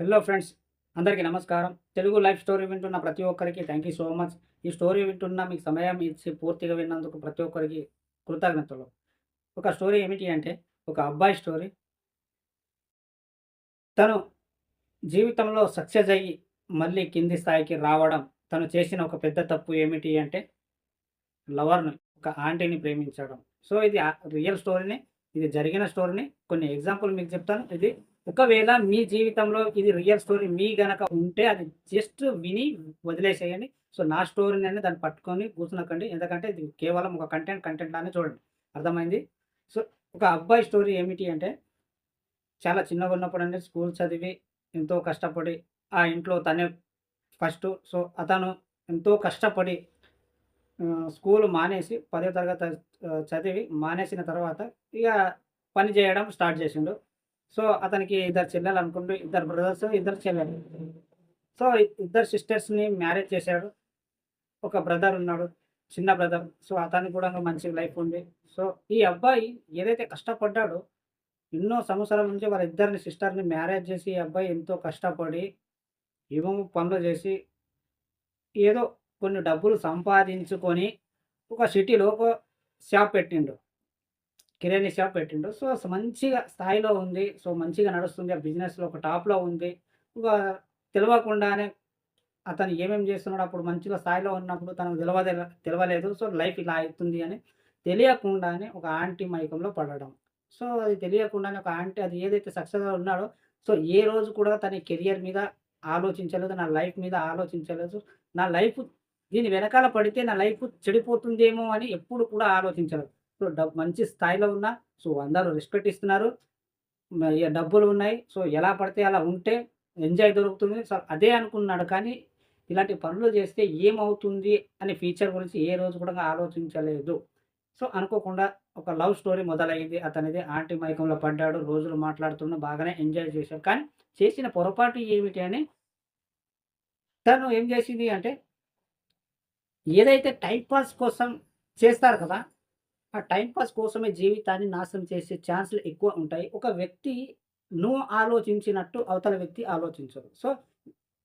Hello friends అందరికీ నమస్కారం. Telugu life story వింటున్న ప్రతి ఒక్కరికి థ్యాంక్ యూ సో మచ్ ఈ స్టోరీ వింటున్న మీకు సమయం ఇచ్చి పూర్తిగా విన్నందుకు ప్రతి ఒక్కరికి కృతజ్ఞతలు. ఒక స్టోరీ ఏమిటి అంటే ఒక అబ్బాయి స్టోరీ. తను జీవితంలో సక్సెస్ అయ్యి మళ్ళీ కింది స్థాయికి రావడం తను చేసిన ఒక పెద్ద తప్పు ఏమిటి అంటే లవర్ను ఒక ఆంటీని ప్రేమించడం. సో ఇది రియల్ స్టోరీని ఇది జరిగిన స్టోరీని కొన్ని ఎగ్జాంపుల్ మీకు చెప్తాను. ఇది ఒకవేళ మీ జీవితంలో ఇది రియల్ స్టోరీ మీ గనక ఉంటే అది జస్ట్ విని వదిలేసేయండి. సో నా స్టోరీని అనేది దాన్ని పట్టుకొని కూర్చునకండి. ఎందుకంటే ఇది కేవలం ఒక కంటెంట్ కంటెంట్ లానే చూడండి. అర్థమైంది? సో ఒక అబ్బాయి స్టోరీ ఏమిటి అంటే చాలా చిన్నగా ఉన్నప్పుడు అంటే స్కూల్ చదివి ఎంతో కష్టపడి ఆ ఇంట్లో తనే ఫస్ట్. సో అతను ఎంతో కష్టపడి స్కూల్ మానేసి పదో తరగతి చదివి మానేసిన తర్వాత ఇక పని చేయడం స్టార్ట్ చేసిండు. సో అతనికి ఇద్దరు చెల్లెలు అనుకుంటూ ఇద్దరు బ్రదర్స్ ఇద్దరు చెల్లెలు. సో ఇద్దరు సిస్టర్స్ని మ్యారేజ్ చేశాడు. ఒక బ్రదర్ ఉన్నాడు చిన్న బ్రదర్ సో అతనికి కూడా మంచి లైఫ్ ఉంది. సో ఈ అబ్బాయి ఏదైతే కష్టపడ్డాడో ఎన్నో సంవత్సరాల నుంచి వాళ్ళ ఇద్దరిని సిస్టర్ని మ్యారేజ్ చేసి ఈ అబ్బాయి ఎంతో కష్టపడి ఏమో పనులు చేసి ఏదో కొన్ని డబ్బులు సంపాదించుకొని ఒక సిటీలో ఒక షాప్ పెట్టిండు. కిరాణీ షాప్ పెట్టిండు. సో మంచిగా స్థాయిలో ఉంది. సో మంచిగా నడుస్తుంది. ఆ బిజినెస్లో ఒక టాప్లో ఉంది. ఒక తెలియకుండానే అతను ఏమేమి చేస్తున్నాడు అప్పుడు మంచిగా స్థాయిలో ఉన్నప్పుడు తనకు తెలియదే తెలియలేదు సో లైఫ్ ఇలా అవుతుంది అని తెలియకుండానే ఒక ఆంటీ మైకంలో పడడం. సో అది తెలియకుండానే ఒక ఆంటీ అది ఏదైతే సక్సెస్గా ఉన్నాడో సో ఏ రోజు కూడా తన కెరియర్ మీద ఆలోచించలేదు. నా లైఫ్ మీద ఆలోచించలేదు. నా లైఫ్ దీని వెనకాల పడితే నా లైఫ్ చెడిపోతుందేమో అని ఎప్పుడు కూడా ఆలోచించలేదు. సో మంచి స్థాయిలో ఉన్న సో అందరూ రెస్పెక్ట్ ఇస్తున్నారు. డబ్బులు ఉన్నాయి సో ఎలా పడితే అలా ఉంటే ఎంజాయ్ దొరుకుతుంది. సో అదే అనుకున్నాడు కానీ ఇలాంటి పనులు చేస్తే ఏమవుతుంది అనే ఫ్యూచర్ గురించి ఏ రోజు కూడా ఆలోచించలేదు. సో అనుకోకుండా ఒక లవ్ స్టోరీ మొదలైంది. అతనిది ఆంటీ మైకంలో పడ్డాడు రోజులు మాట్లాడుతున్న బాగానే ఎంజాయ్ చేశాడు. కానీ చేసిన పొరపాటు ఏమిటి అని తను ఏం చేసింది అంటే ఏదైతే టైం పాస్ కోసం చేస్తారు కదా ఆ టైంపాస్ కోసమే జీవితాన్ని నాశనం చేసే ఛాన్స్లు ఎక్కువ ఉంటాయి. ఒక వ్యక్తి నువ్వు ఆలోచించినట్టు అవతల వ్యక్తి ఆలోచించదు సో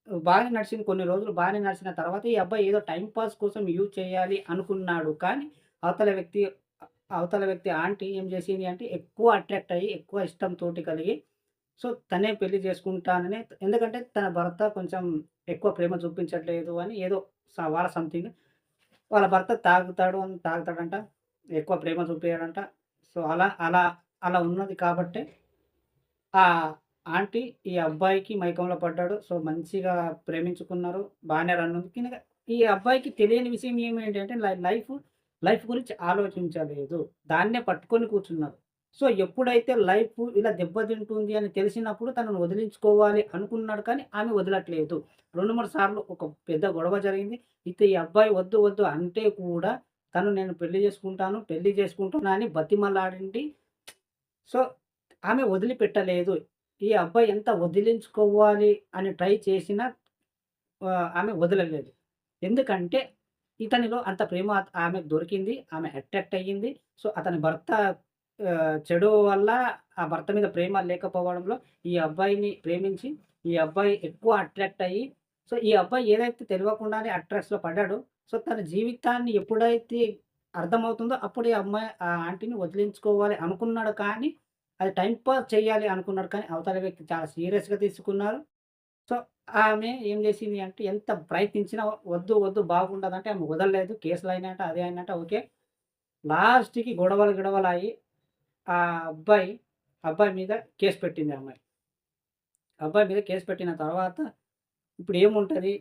బాగానే నడిచింది కొన్ని రోజులు బాగానే నడిచిన తర్వాత ఈ అబ్బాయి ఏదో టైం పాస్ కోసం యూజ్ చేయాలి అనుకున్నాడు. కానీ అవతల వ్యక్తి అవతల వ్యక్తి ఆంటీ ఏం చేసింది అంటే ఎక్కువ అట్రాక్ట్ అయ్యి ఎక్కువ ఇష్టంతో కలిగి సో తనే పెళ్ళి చేసుకుంటానని ఎందుకంటే తన భర్త కొంచెం ఎక్కువ ప్రేమ చూపించట్లేదు అని ఏదో స- వాళ్ళ సంథింగ్ వాళ్ళ భర్త తాగుతాడు అని తాగుతాడంట. ఎక్కువ ప్రేమ చూపించాడంట సో అలా అలా అలా ఉన్నది కాబట్టి ఆ ఆంటీ ఈ అబ్బాయికి మైకంలో పడ్డాడు. సో మంచిగా ప్రేమించుకున్నారు. బాగానే రన్ ఉంది. కింద ఈ అబ్బాయికి తెలియని విషయం ఏమేంటి అంటే లైఫ్ లైఫ్ గురించి ఆలోచించలేదు. దాన్నే పట్టుకొని కూర్చున్నారు. సో ఎప్పుడైతే లైఫ్ ఇలా దెబ్బతింటుంది అని తెలిసినప్పుడు తనను వదిలించుకోవాలి అనుకున్నాడు కానీ ఆమె వదలట్లేదు. రెండు మూడు సార్లు ఒక పెద్ద గొడవ జరిగింది. అయితే ఈ అబ్బాయి వద్దు వద్దు అంటే కూడా తను నేను పెళ్ళి చేసుకుంటాను పెళ్ళి చేసుకుంటున్నా అని బతిమలాడింది. సో ఆమె వదిలిపెట్టలేదు. ఈ అబ్బాయి ఎంత వదిలించుకోవాలి అని ట్రై చేసినా ఆమె వదలలేదు. ఎందుకంటే ఇతనిలో అంత ప్రేమ ఆమె ఆమెకు దొరికింది ఆమె అట్రాక్ట్ అయ్యింది. సో అతని భర్త చెడు వల్ల ఆ భర్త మీద ప్రేమ లేకపోవడంలో ఈ అబ్బాయిని ప్రేమించి ఈ అబ్బాయి ఎక్కువ అట్రాక్ట్ అయ్యి సో ఈ అబ్బాయి ఏదైతే తెలియకుండానే అట్రాక్స్లో పడ్డాడో సో తన జీవితాన్ని ఎప్పుడైతే అర్థమవుతుందో అప్పుడు ఈ అమ్మాయి ఆ ఆంటీని వదిలించుకోవాలి అనుకున్నాడు కానీ అది టైం పాస్ చేయాలి అనుకున్నాడు కానీ అవతల వ్యక్తి చాలా సీరియస్గా తీసుకున్నారు. సో ఆమె ఏం చేసింది అంటే ఎంత ప్రయత్నించినా వద్దు వద్దు బాగుండదంటే ఆమె వదలలేదు. కేసులు అయినట్ట అదే అయినట్ట ఓకే. లాస్ట్కి గొడవలు గొడవలు అయ్యి ఆ అబ్బాయి అబ్బాయి మీద కేసు పెట్టింది ఆ అమ్మాయి. అబ్బాయి మీద కేసు పెట్టిన తర్వాత ఇప్పుడు ఏముంటుంది?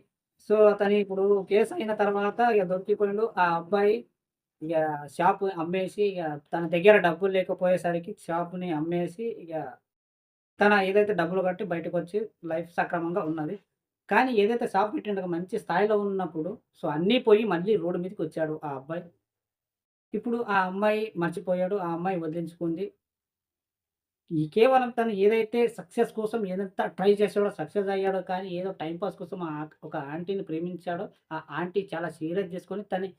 సో అతని ఇప్పుడు కేసు అయిన తర్వాత ఇక దొరికిపోయిండు. ఆ అబ్బాయి ఇక షాప్ అమ్మేసి ఇక తన దగ్గర డబ్బులు లేకపోయేసరికి షాప్ని అమ్మేసి ఇక తన ఏదైతే డబ్బులు కట్టి బయటకు వచ్చి లైఫ్ సక్రమంగా ఉన్నది. కానీ ఏదైతే షాప్ పెట్టిండో మంచి స్థాయిలో ఉన్నప్పుడు సో అన్నీ పోయి మళ్ళీ రోడ్డు మీదకి వచ్చాడు ఆ అబ్బాయి. ఇప్పుడు ఆ అమ్మాయి మర్చిపోయాడు. ఆ అమ్మాయి వదిలించుకుంది. ఈ కేవలం తను ఏదైతే సక్సెస్ కోసం ఏదంతా ట్రై చేసాడో సక్సెస్ అయ్యాడో కానీ ఏదో టైంపాస్ కోసం ఆ ఒక ఆంటీని ప్రేమించాడో ఆ ఆంటీ చాలా సీరియస్ చేసుకొని తను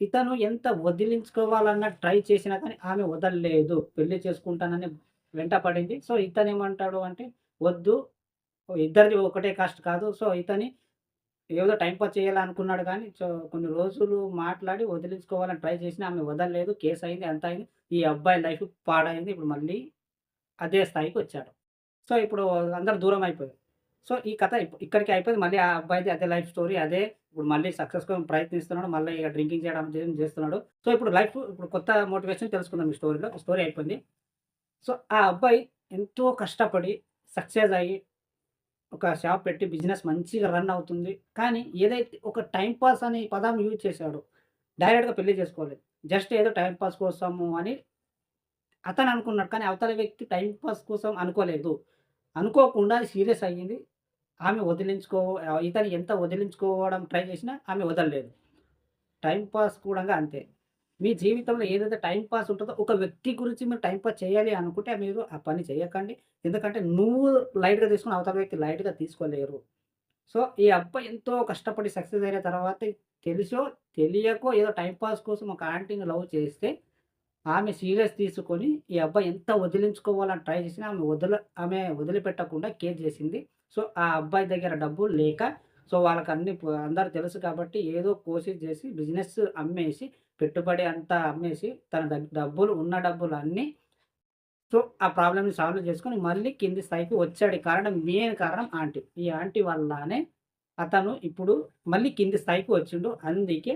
ఇతను ఎంత వదిలించుకోవాలన్న ట్రై చేసినా కానీ ఆమె వదలలేదు పెళ్ళి చేసుకుంటానని వెంట పడింది సో ఇతను ఏమంటాడు అంటే వద్దు ఇద్దరిది ఒకటే కాస్ట్ కాదు. సో, ఇతని ఏదో టైంపాస్ చేయాలనుకున్నాడు కానీ, సో, కొన్ని రోజులు మాట్లాడి వదిలించుకోవాలని ట్రై చేసినా ఆమె వదలలేదు. కేసు అయింది. అంతా అయింది. ఈ అబ్బాయి లైఫ్ పాడైంది. ఇప్పుడు మళ్ళీ అదే స్థాయికి వచ్చాడు సో, ఇప్పుడు అందరు దూరం అయిపోయారు. సో, ఈ కథ ఇక్కడికి అయిపోయింది. మళ్ళీ ఆ అబ్బాయిది అదే లైఫ్ స్టోరీ. అదే ఇప్పుడు మళ్ళీ సక్సెస్ కోసం ప్రయత్నిస్తున్నాడు. మళ్ళీ ఇక డ్రింకింగ్ చేయడం చేస్తున్నాడు. సో, ఇప్పుడు లైఫ్ ఇప్పుడు కొత్త మోటివేషన్ తెలుసుకుందాం ఈ స్టోరీలో. స్టోరీ అయిపోయింది. సో, ఆ అబ్బాయి ఎంతో కష్టపడి సక్సెస్ అయ్యి ఒక షాప్ పెట్టి బిజినెస్ మంచిగా రన్ అవుతుంది. కానీ ఏదైతే ఒక టైం పాస్ అనే పదం యూజ్ చేశాడు డైరెక్ట్‌గా పెళ్ళి చేసుకోలేదు. జస్ట్ ఏదో టైం పాస్ కోసము అని అతను అనుకున్నాడు. కానీ అవతల వ్యక్తి టైంపాస్ కోసం అనుకోలేదు. అనుకోకుండా సీరియస్ అయ్యింది. ఆమె వదిలించుకో ఇతను ఎంత వదిలించుకోవడం ట్రై చేసినా ఆమె వదలలేదు. టైంపాస్ కూడా అంతే. మీ జీవితంలో ఏదైతే టైంపాస్ పాస్ ఒక వ్యక్తి గురించి మీరు టైంపాస్ చేయాలి అనుకుంటే మీరు ఆ పని చేయకండి. ఎందుకంటే నువ్వు లైట్‌గా తీసుకుని అవతల వ్యక్తి లైట్‌గా తీసుకోలేరు. సో, ఈ అబ్బాయి ఎంతో కష్టపడి సక్సెస్ అయిన తర్వాత తెలుసో తెలియకో ఏదో టైంపాస్ కోసం ఒక ఆంటీని లవ్ చేస్తే, ఆమె సీరియస్ తీసుకొని ఈ అబ్బాయి ఎంత వదిలించుకోవాలని ట్రై చేసినా ఆమె వదల ఆమె వదిలిపెట్టకుండా కేర్ చేసింది. సో, ఆ అబ్బాయి దగ్గర డబ్బులు లేక సో, వాళ్ళకన్నీ అన్ని అందరూ తెలుసు కాబట్టి ఏదో కోసిస్ చేసి బిజినెస్ అమ్మేసి, పెట్టుబడి అంతా అమ్మేసి తన డబ్బులు ఉన్న డబ్బులు అన్నీ సో, ఆ ప్రాబ్లమ్‌ని సాల్వ్ చేసుకొని మళ్ళీ కింది స్థాయికి వచ్చాడు. కారణం మెయిన్ కారణం ఆంటీ. ఈ ఆంటీ వల్లనే అతను ఇప్పుడు మళ్ళీ కింది స్థాయికి వచ్చిండు. అందుకే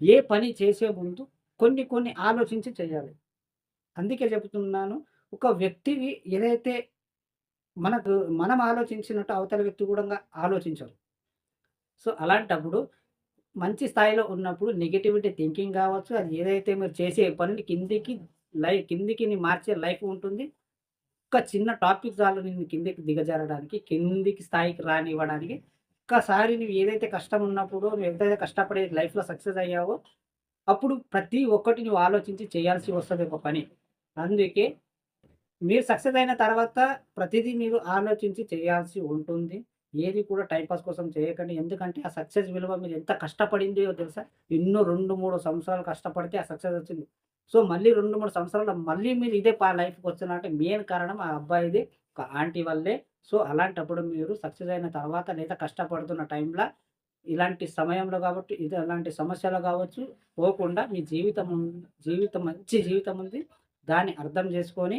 ఏ పని చేసే ముందు కొన్ని కొన్ని ఆలోచించి చేయాలి. అందుకే చెబుతున్నాను ఒక వ్యక్తివి ఏదైతే మనకు మనం ఆలోచించినట్టు అవతల వ్యక్తి కూడా ఆలోచించరు. సో, అలాంటప్పుడు మంచి స్థాయిలో ఉన్నప్పుడు నెగటివిటీ థింకింగ్ కావచ్చు అది ఏదైతే మీరు చేసే పనిని కిందికి లైఫ్ కిందికి మార్చే లైఫ్ ఉంటుంది. ఒక చిన్న టాపిక్ చాలు నేను కిందకి దిగజారడానికి, కిందికి స్థాయికి రానివ్వడానికి. ఒక్కసారి నువ్వు ఏదైతే కష్టం ఉన్నప్పుడు, నువ్వు ఎంతైతే కష్టపడి లైఫ్‌లో సక్సెస్ అయ్యావో, అప్పుడు ప్రతి ఒక్కటి నువ్వు ఆలోచించి చేయాల్సి వస్తుంది ఒక పని. అందుకే మీరు సక్సెస్ అయిన తర్వాత ప్రతిదీ మీరు ఆలోచించి చేయాల్సి ఉంటుంది. ఏది కూడా టైంపాస్ కోసం చేయకండి. ఎందుకంటే ఆ సక్సెస్ విలువ మీరు ఎంత కష్టపడిందో తెలుసా? ఎన్నో 2, 3 సంవత్సరాలు కష్టపడితే ఆ సక్సెస్ వచ్చింది. సో, మళ్ళీ 2, 3 సంవత్సరాల్లో మళ్ళీ మీరు ఇదే లైఫ్‌కి వస్తున్నారంటే మెయిన్ కారణం ఆ అబ్బాయిది ఒక ఆంటీ వల్లే. సో, అలాంటప్పుడు మీరు సక్సెస్ అయిన తర్వాత లేదా కష్టపడుతున్న టైంలో ఇలాంటి సమయంలో కాబట్టి ఇది అలాంటి సమస్యలు కావచ్చు పోకుండా మీ జీవితం ఉం జీవితం మంచి జీవితం ఉంది. దాన్ని అర్థం చేసుకొని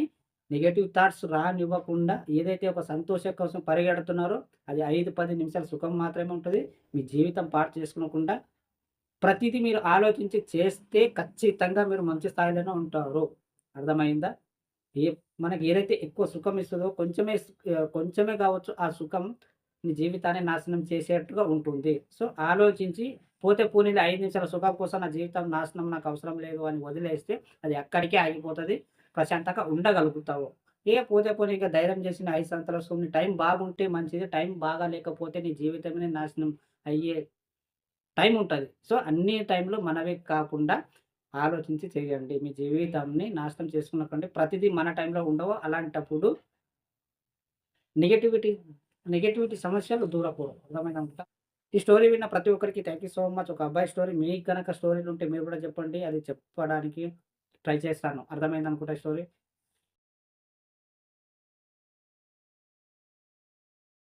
నెగటివ్ థాట్స్ రానివ్వకుండా ఏదైతే ఒక సంతోషం కోసం పరిగెడుతున్నారో అది 5, 10 నిమిషాల సుఖం మాత్రమే ఉంటుంది మీ జీవితం పాటు చేసుకోకుండా ప్రతిదీ మీరు ఆలోచించి చేస్తే ఖచ్చితంగా మీరు మంచి స్థాయిలోనే ఉంటారు. అర్థమైందా? ఏ మనకి ఏదైతే ఎక్కువ సుఖం ఇస్తుందో కొంచెమే కొంచెమే కావచ్చు ఆ సుఖం నీ జీవితాన్ని నాశనం చేసేట్టుగా ఉంటుంది. సో, ఆలోచించి పోతే పోనీలే 5 నిమిషాల సుఖం కోసం నా జీవితం నాశనం నాకు అవసరం లేదు అని వదిలేస్తే అది ఎక్కడికే ఆగిపోతుంది ప్రశాంతంగా ఉండగలుగుతావు. ఏ పోతే పోనీ ఇక ధైర్యం చేసిన ఐదు సంవత్సరాల సుఖం టైం బాగుంటే మంచిది. టైం బాగా లేకపోతే నీ జీవితమే నాశనం అయ్యే టైం ఉంటుంది సో, అన్ని టైంలో మనవి కాకుండా ఆలోచించి చేయండి. మీ జీవితాన్ని నాశనం చేసుకున్నటువంటి ప్రతిదీ మన టైంలో ఉండవు. అలాంటప్పుడు నెగటివిటీ నెగటివిటీ సమస్యలు దూరకూడదు. అర్థమైందనుకుంటా. ఈ స్టోరీ విన్న ప్రతి ఒక్కరికి థ్యాంక్ యూ సో మచ్. ఒక అబ్బాయి స్టోరీ మీకు కనుక స్టోరీలు ఉంటే మీరు కూడా చెప్పండి. అది చెప్పడానికి ట్రై చేస్తాను. అర్థమైందనుకుంటా ఈ స్టోరీ.